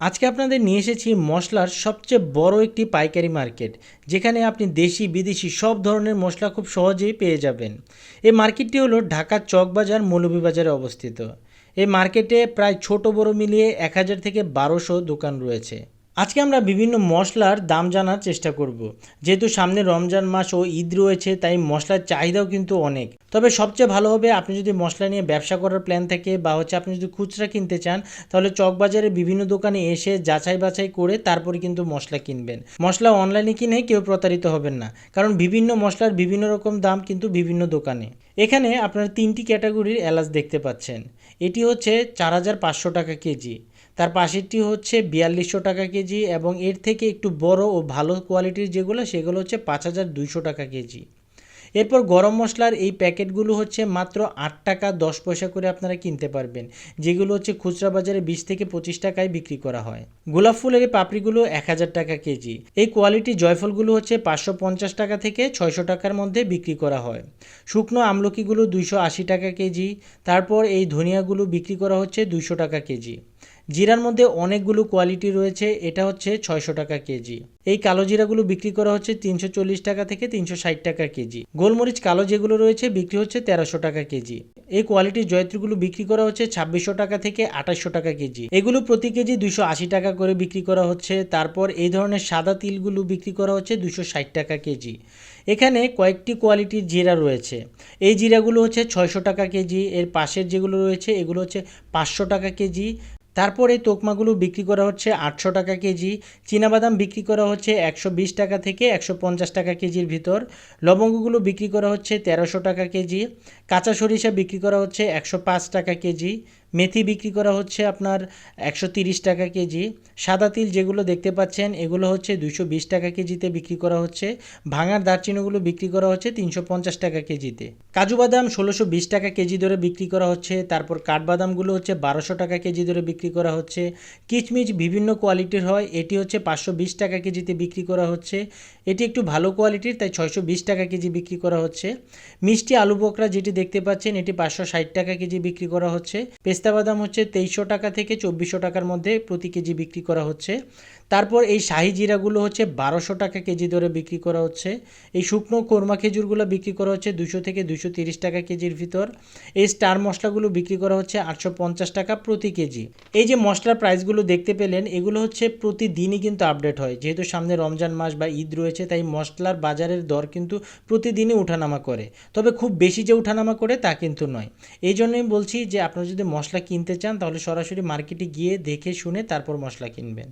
আজকে আপনাদের নিয়ে এসেছি মশলার সবচেয়ে বড় একটি পাইকারি মার্কেট, যেখানে আপনি দেশি, বিদেশি সব ধরনের মশলা খুব সহজেই পেয়ে যাবেন। এই মার্কেটটি হলো ঢাকার চকবাজার মৌলভীবাজারে অবস্থিত। এই মার্কেটে প্রায় ছোট বড় মিলিয়ে এক হাজার থেকে বারোশো দোকান রয়েছে। আজকে আমরা বিভিন্ন মশলার দাম জানার চেষ্টা করব। যেহেতু সামনে রমজান মাস ও ঈদ রয়েছে, তাই মশলার চাহিদাও কিন্তু অনেক। তবে সবচেয়ে ভালো হবে আপনি যদি মশলা নিয়ে ব্যবসা করার প্ল্যান থাকে বা হচ্ছে আপনি যদি খুচরা কিনতে চান, তাহলে চকবাজারে বিভিন্ন দোকানে এসে যাচাই বাছাই করে তারপরে কিন্তু মশলা কিনবেন। মশলা অনলাইনে কিনে কেউ প্রতারিত হবেন না, কারণ বিভিন্ন মশলার বিভিন্ন রকম দাম কিন্তু বিভিন্ন দোকানে। এখানে আপনারা তিনটি ক্যাটাগরির এলাচ দেখতে পাচ্ছেন। এটি হচ্ছে চার হাজার পাঁচশো টাকা কেজি। তার পাশেরটি হচ্ছে বিয়াল্লিশশো টাকা কেজি এবং এর থেকে একটু বড় ও ভালো কোয়ালিটির যেগুলো, সেগুলো হচ্ছে পাঁচ হাজার দুইশো টাকা কেজি। এরপর গরম মশলার এই প্যাকেটগুলো হচ্ছে মাত্র আট টাকা দশ পয়সা করে আপনারা কিনতে পারবেন, যেগুলো হচ্ছে খুচরা বাজারে বিশ থেকে পঁচিশ টাকায় বিক্রি করা হয়। গোলাপ ফুলের এই পাপড়িগুলো এক হাজার টাকা কেজি। এই কোয়ালিটি জয়ফলগুলো হচ্ছে পাঁচশো পঞ্চাশ টাকা থেকে ছয়শো টাকার মধ্যে বিক্রি করা হয়। শুকনো আমলকিগুলো দুইশো আশি টাকা কেজি। তারপর এই ধনিয়াগুলো বিক্রি করা হচ্ছে দুইশো টাকা কেজি। জিরার মধ্যে অনেকগুলো কোয়ালিটি রয়েছে, এটা হচ্ছে ছয়শো টাকা কেজি। এই কালো জিরাগুলো বিক্রি করা হচ্ছে তিনশো চল্লিশ টাকা থেকে তিনশো ষাট টাকা কেজি। গোলমরিচ কালো যেগুলো রয়েছে বিক্রি হচ্ছে তেরোশো টাকা কেজি। এই কোয়ালিটির জয়ত্রীগুলো বিক্রি করা হচ্ছে ছাব্বিশশো টাকা থেকে আঠাশশো টাকা কেজি। এগুলো প্রতি কেজি দুশো টাকা করে বিক্রি করা হচ্ছে, তারপর এই ধরনের সাদা তিলগুলো বিক্রি করা হচ্ছে দুশো টাকা কেজি। এখানে কয়েকটি কোয়ালিটির জিরা রয়েছে। এই জিরাগুলো হচ্ছে ছয়শো টাকা কেজি, এর পাশের যেগুলো রয়েছে এগুলো হচ্ছে পাঁচশো টাকা কেজি তারপর এই তোকমাগুলো বিক্রি করা হচ্ছে আটশো টাকা কেজি, চীনাবাদাম বিক্রি করা হচ্ছে একশো বিশ টাকা থেকে একশো পঞ্চাশ টাকা কেজির ভিতর, লবঙ্গগুলো বিক্রি করা হচ্ছে তেরোশো টাকা কেজি, কাঁচা সরিষা বিক্রি করা হচ্ছে একশো পাঁচ টাকা কেজি, মেথি বিক্রি করা হচ্ছে আপনার একশো তিরিশ টাকা কেজি, সাদা তিল যেগুলো দেখতে পাচ্ছেন এগুলো হচ্ছে দুশো বিশ টাকা কেজিতে বিক্রি করা হচ্ছে, ভাঙার দারচিনিগুলো বিক্রি করা হচ্ছে তিনশো পঞ্চাশ টাকা কেজিতে। কাজু বাদাম ষোলোশো বিশ টাকা কেজি ধরে বিক্রি করা হচ্ছে, তারপর কাঠবাদামগুলো হচ্ছে বারোশো টাকা কেজি ধরে বিক্রি করা হচ্ছে। কিচমিচ বিভিন্ন কোয়ালিটির হয়। এটি হচ্ছে পাঁচশো বিশ টাকা কেজিতে বিক্রি করা হচ্ছে। এটি একটু ভালো কোয়ালিটির, তাই ছয়শো বিশ টাকা কেজি বিক্রি করা হচ্ছে। মিষ্টি আলু বকরা যেটি দেখতে পাচ্ছেন, এটি পাঁচশো ষাট টাকা কেজি বিক্রি করা হচ্ছে। পেস্তা বাদাম হচ্ছে তেইশশো টাকা থেকে চব্বিশশো টাকার মধ্যে প্রতি কেজি বিক্রি করা হচ্ছে। তারপর এই শাহি জিরাগুলো হচ্ছে বারোশো টাকা কেজি ধরে বিক্রি করা হচ্ছে। এই শুকনো কোরমা খেজুরগুলো বিক্রি করা হচ্ছে দুশো থেকে দুশো তিরিশ টাকা কেজির ভিতর। এই স্টার মশলাগুলো বিক্রি করা হচ্ছে আটশো পঞ্চাশ টাকা প্রতি কেজি। এই যে মশলার প্রাইসগুলো দেখতে পেলেন, এগুলো হচ্ছে প্রতিদিনই কিন্তু আপডেট হয়। যেহেতু সামনে রমজান মাস বা ঈদ রয়েছে, তাই মশলার বাজারের দর কিন্তু প্রতিদিনই ওঠানামা করে। তবে খুব বেশি যে ওঠানামা করে তা কিন্তু নয়। এই জন্যই বলছি যে আপনারা যদি মশলা কিনতে চান, তাহলে সরাসরি মার্কেটে গিয়ে দেখে শুনে তারপর মশলা কিনবেন।